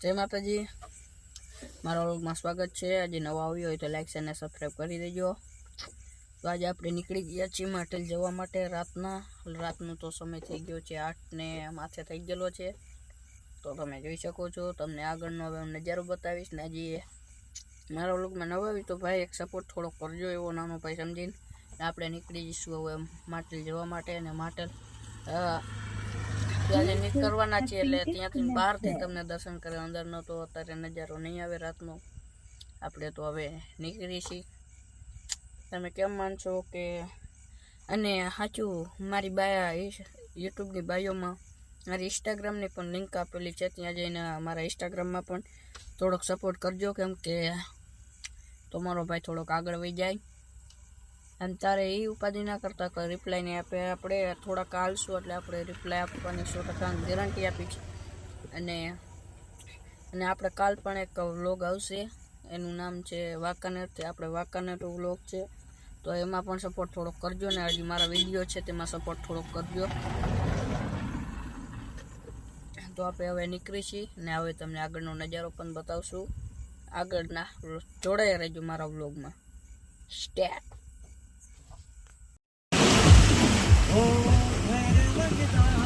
જય માતાજી. મારા વ્લોગમાં સ્વાગત છે. આજે નવા આવ્યો હોય તો લાઇક અને સબસ્ક્રાઈબ કરી દેજો. તો આજે આપણે નીકળી ગયા છીએ માટેલ જવા માટે રાતના. રાતનો તો સમય થઈ ગયો છે આઠને માથે થઈ ગયેલો છે. તો તમે જોઈ શકો છો, તમને આગળનો હવે નજારો બતાવીશ. ને હજી મારા વ્લોગમાં નવા આવી તો ભાઈ એક સપોર્ટ થોડો કરજો એવો નાનો ભાઈ સમજીને. આપણે નીકળી જઈશું હવે માટેલ જવા માટે. અને માટેલ ત્યારે નીકળવાના છીએ એટલે ત્યાંથી બહારથી તમને દર્શન કરે અંદરનો તો અત્યારે નજારો નહીં આવે રાતનો. આપણે તો હવે નીકળી છીએ. તમે કેમ માનશો કે અને સાચું મારી બાયા યુટ્યુબની બાયોમાં મારી ઇન્સ્ટાગ્રામની પણ લિંક આપેલી છે. ત્યાં જઈને મારા ઇન્સ્ટાગ્રામમાં પણ થોડોક સપોર્ટ કરજો કેમ કે તમારો ભાઈ થોડોક આગળ વહી જાય. અને તારે એ ઉપાધિ ના કરતા રિપ્લાય નહીં આપે. આપણે થોડાક કાલશું એટલે આપણે રિપ્લાય આપવાની સો ટકા ગેરંટી આપી છે. અને અને આપણે કાલ પણ એક વ્લોગ આવશે. એનું નામ છે વાંકાનેરથી આપણે વાંકાનેર વ્લોગ છે. તો એમાં પણ સપોર્ટ થોડોક કરજો ને હજી મારા વીડિયો છે તેમાં સપોર્ટ થોડોક કરજો. તો આપણે હવે નીકળી છીએ ને હવે તમને આગળનો નજારો પણ બતાવશું. આગળના જોડાઈ રહેજો મારા વ્લોગમાં સ્ટેપ Danke, Daniel.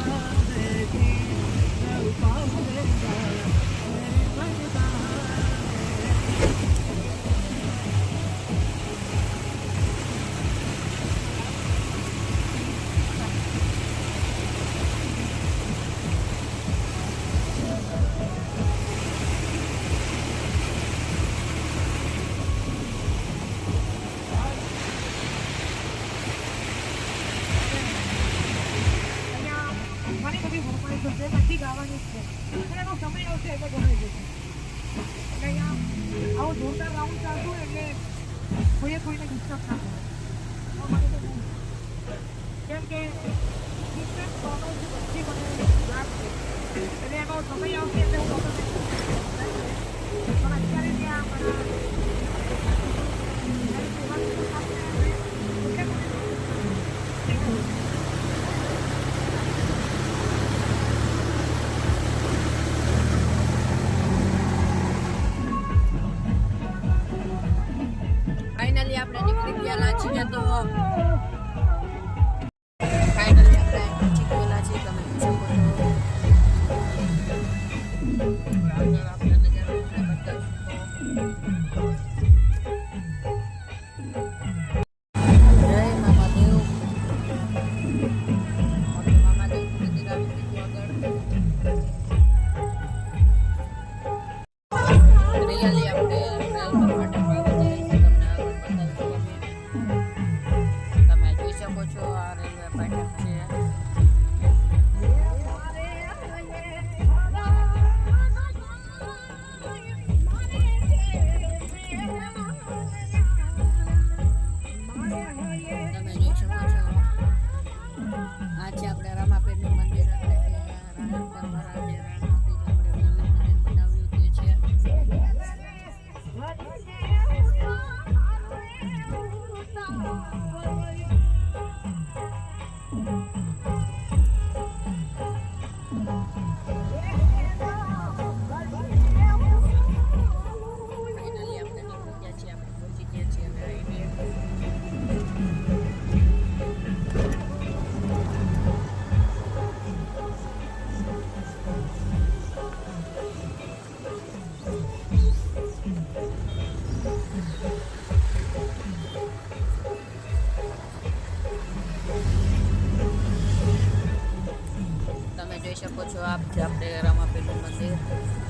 શકો છો આપ છે આપણે રામાપીરનું મંદિર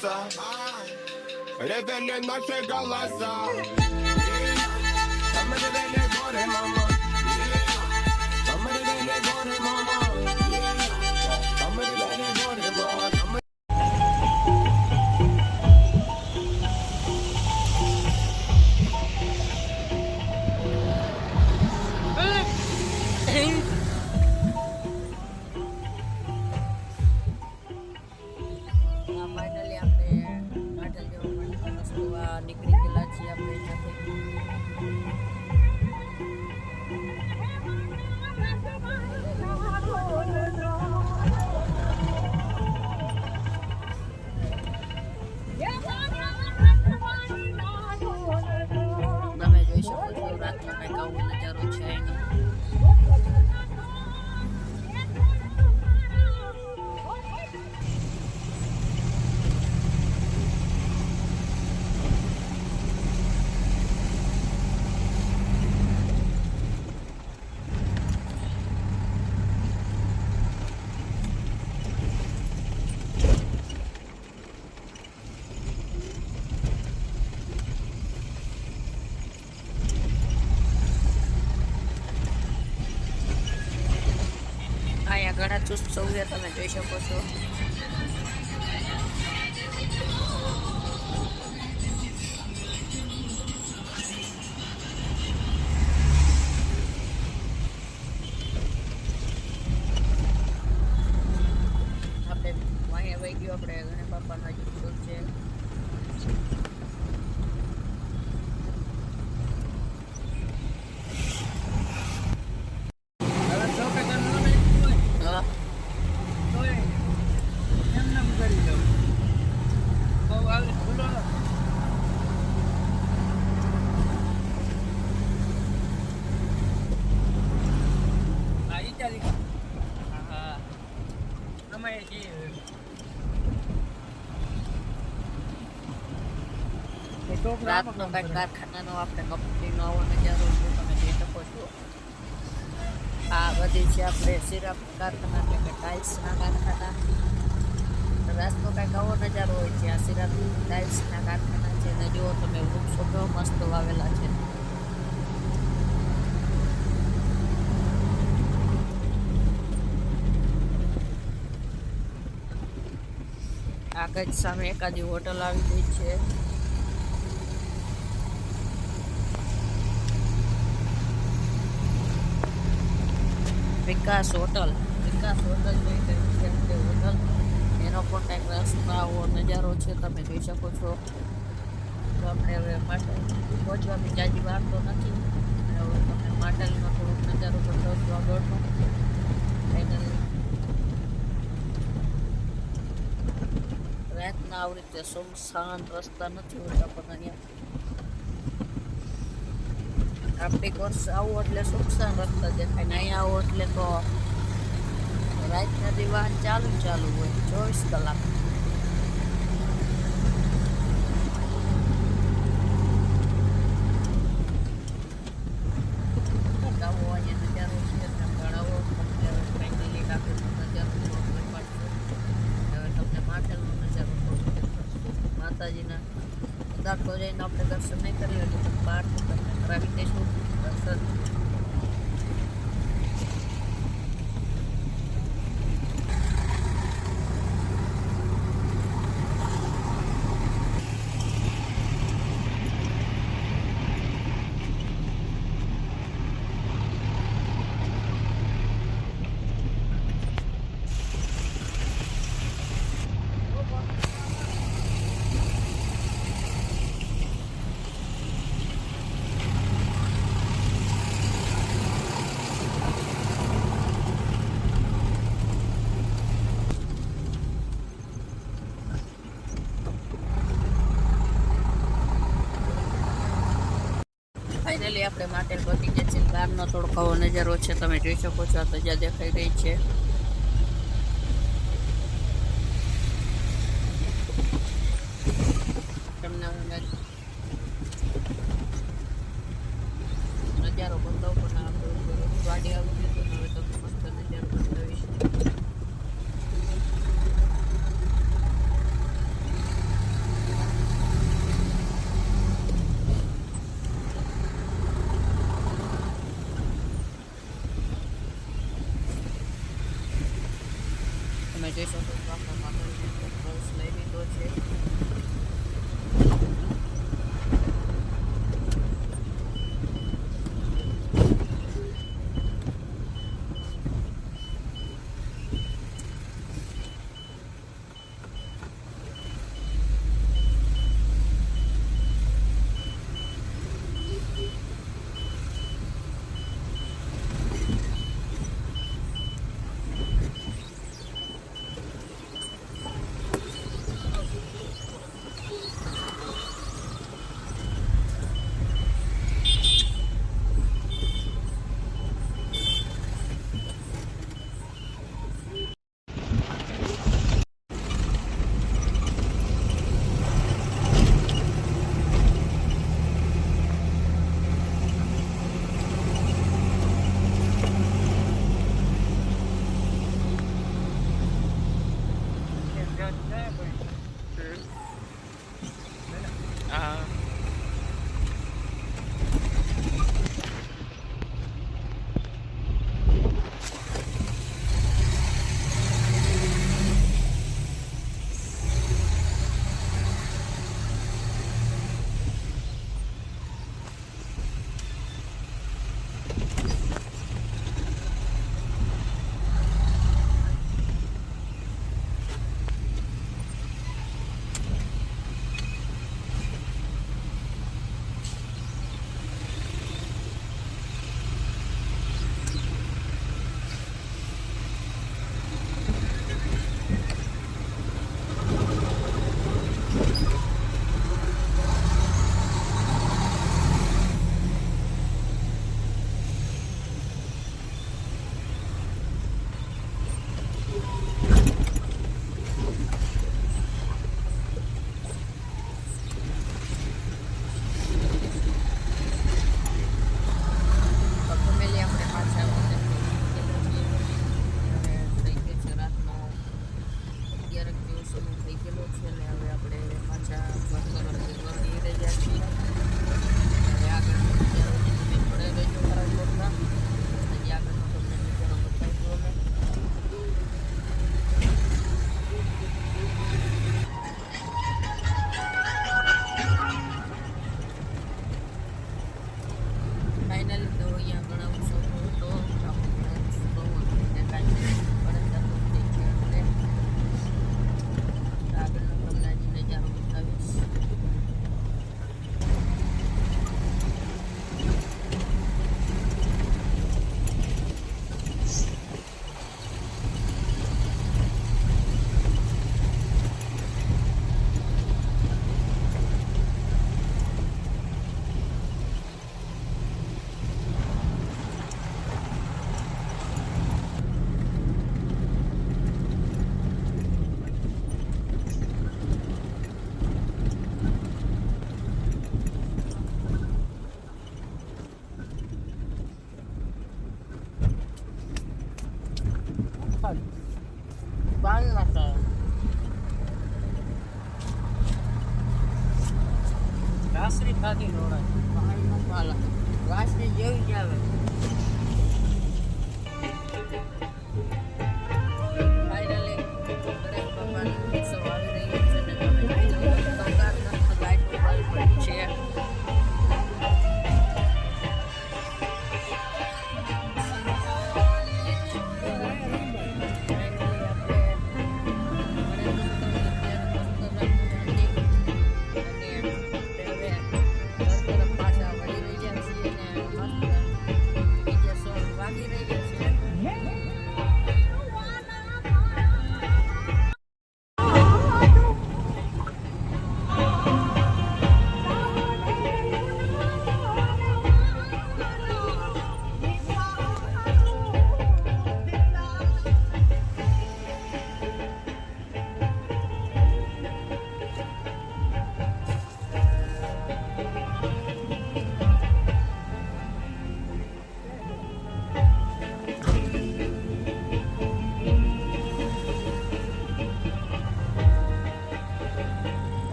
pasa Revele naše galasa. Samo ne vele gore mama ચુસ્ત સૌએ તમે જોઈ શકો છો. રાતનો કંઈક કારખાનાનો આપણે કંપનીનો આવો નજારો છે, તમે જોઈ શકો છો. આ બધી છે આપણે સિરપ કારખાના એટલે કે ટાઇલ્સના કારખાના. રાતનો કંઈક આવો નજારો હોય છે, આ સિરપ ટાઇલ્સના કારખાના છે. ને જુઓ તમે, વૃક્ષો કેવો મસ્ત વાવેલા છે. આગળ સામે એકાદી હોટલ આવી ગઈ છે. Vikas hotel. Vikas hotel hotel, એનો પણ કંઈક રસ્તાઓ નજારો છે, તમે જોઈ શકો છો. તો આપણે હવે માટે પહોંચવાની જાજી વાર તો નથી. અને હવે તમને માટેલનો થોડોક નજારો પણ છું આગળનો. ફાઇનલી રાતના આવી રીતે સુમસાન રસ્તા નથી હોતા પણ અહીંયા આપણી વર્ષ આવો એટલે સુમસાન રસ્તા દેખાય ને અહીંયા આવો એટલે તો રાતના દી વાહન ચાલુ ચાલુ હોય, ચોવીસ કલાક. માતાજીના દર્શન નહીં કરીએ એટલે બહાર કરાવી દઈશું દર્શન ફાઇનલી આપણે માટેલ પહોંચી ગયા છીએ બહારનો થોડો નજારો છે, તમે જોઈ શકો છો, આ તજા દેખાઈ રહી છે.